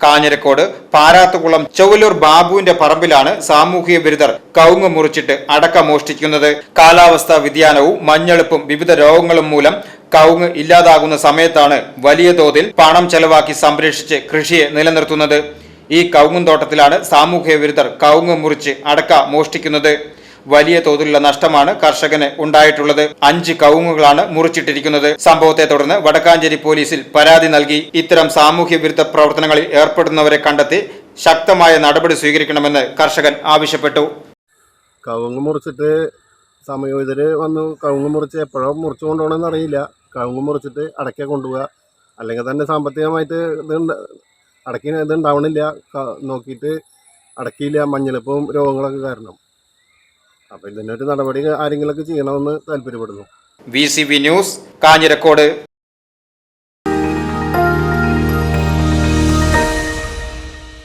കാഞ്ഞിരക്കോട് പാരാത്തുകുളം ചൊവ്വലൂർ ബാബുവിന്റെ പറമ്പിലാണ് സാമൂഹിക വിരുദ്ധർ കവുങ്ങ് മുറിച്ചിട്ട് അടക്ക മോഷ്ടിക്കുന്നത് കാലാവസ്ഥാ വ്യതിയാനവും മഞ്ഞെളുപ്പും വിവിധ രോഗങ്ങളും മൂലം കവുങ്ങ് ഇല്ലാതാകുന്ന സമയത്താണ് വലിയ തോതിൽ പണം ചെലവാക്കി സംരക്ഷിച്ച് കൃഷിയെ നിലനിർത്തുന്നത്. ഈ കവുങ്ങും തോട്ടത്തിലാണ് സാമൂഹിക വിരുദ്ധർ കവുങ്ങ് മുറിച്ച് അടക്ക മോഷ്ടിക്കുന്നത് വലിയ തോതിലുള്ള നഷ്ടമാണ് കർഷകന് ഉണ്ടായിട്ടുള്ളത്. അഞ്ച് കവുങ്ങുകളാണ് മുറിച്ചിട്ടിരിക്കുന്നത്. സംഭവത്തെ തുടർന്ന് വടക്കാഞ്ചേരി പോലീസിൽ പരാതി നൽകി. ഇത്തരം സാമൂഹ്യ വിരുദ്ധ പ്രവർത്തനങ്ങളിൽ ഏർപ്പെടുന്നവരെ കണ്ടെത്തി ശക്തമായ നടപടി സ്വീകരിക്കണമെന്ന് കർഷകൻ ആവശ്യപ്പെട്ടു. കവുങ്ങ് മുറിച്ചിട്ട് സമയോചിതര് വന്നു. കവുങ്ങ് മുറിച്ച് എപ്പോഴോ മുറിച്ചു കൊണ്ടുപോകണമെന്ന് അറിയില്ല. കവുങ്ങ് മുറിച്ചിട്ട് അടയ്ക്ക കൊണ്ടുപോവുക. അല്ലെങ്കിൽ തന്നെ സാമ്പത്തികമായിട്ട് ഇത് അടക്കിന് ഇത് ഉണ്ടാവണില്ല. നോക്കിയിട്ട് അടക്കിയില്ല മഞ്ഞളിപ്പവും രോഗങ്ങളൊക്കെ കാരണം. അപ്പോൾ ഇതിനൊരു നടപടി ആരെങ്കിലൊക്കെ ചെയ്യണമെന്ന് താല്പര്യപ്പെടുന്നു. V news Kanjirakode.